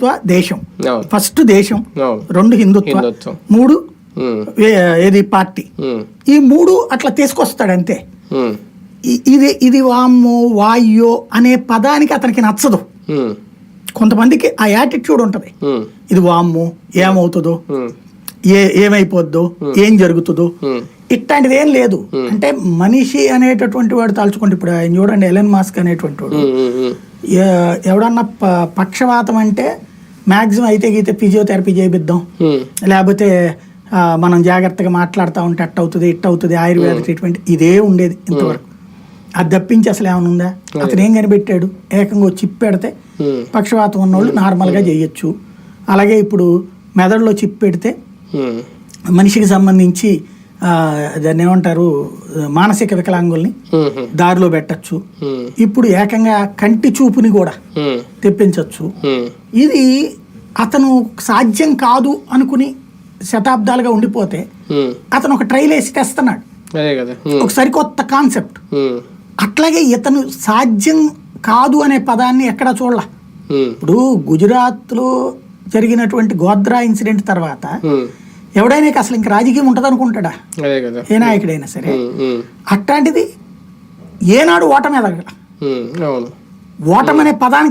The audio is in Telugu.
త్వ దేశం. ఫస్ట్ దేశం రెండు హిందుత్వ హిందుత్వం. మూడు ఏది పార్టీ. ఈ మూడు అట్లా తీసుకొస్తాడు అంతే. ఇది ఇది వామ్మో వాయ్యో అనే పదానికి అతనికి నచ్చదు. కొంతమందికి ఆ యాటిట్యూడ్ ఉంటుంది. ఇది వామ్ము ఏమవుతుందో ఏ ఏమైపోద్దో ఏం జరుగుతుందో ఇట్లాంటిది ఏం లేదు. అంటే మనిషి అనేటటువంటి వాడు తలుచుకోండి ఇప్పుడు ఆయన చూడండి ఎలెన్ మాస్క్ అనేటువంటి వాడు. ఎవడన్నా పక్షవాతం అంటే మ్యాక్సిమం అయితే గీతే ఫిజియోథెరపీ చేయిద్దాం ఉమ్, లేకపోతే మనం జాగ్రత్తగా మాట్లాడుతూ ఉంటే అట్ట అవుతుంది ఇట్ట అవుతుంది ఆయుర్వేద ట్రీట్మెంట్ ఇదే ఉండేది ఇంతవరకు. అది తప్పించి అసలు ఏమైనా ఉందా? అతను ఏం కనిపెట్టాడు? ఏకంగా చిప్ పెడితే పక్షవాతం ఉన్నోళ్ళు నార్మల్గా చేయొచ్చు. అలాగే ఇప్పుడు మెదడులో చిప్ పెడితే మనిషికి సంబంధించి దాన్ని ఏమంటారు మానసిక వికలాంగుల్ని దారిలో పెట్టచ్చు. ఇప్పుడు ఏకంగా కంటి చూపుని కూడా తెప్పించవచ్చు ఇది అతను సాధ్యం కాదు అనుకుని శతాబ్దాలుగా ఉండిపోతే అతను ఒక ట్రైల్ వేసి తెస్తున్నాడు ఒక సరికొత్త కాన్సెప్ట్ అట్లాగే ఇతను సాధ్యం కాదు అనే పదాన్ని ఎక్కడా చూడాల. ఇప్పుడు గుజరాత్లో జరిగినటువంటి గోద్రా ఇన్సిడెంట్ తర్వాత ఎవడైనా అసలు ఇంక రాజకీయం ఉంటుంది అనుకుంటాడా ఏ నాయకుడైనా సరే. అట్లాంటిది ఏనాడు ఓటమి ఎదగల. ఓటమి అనే పదానికి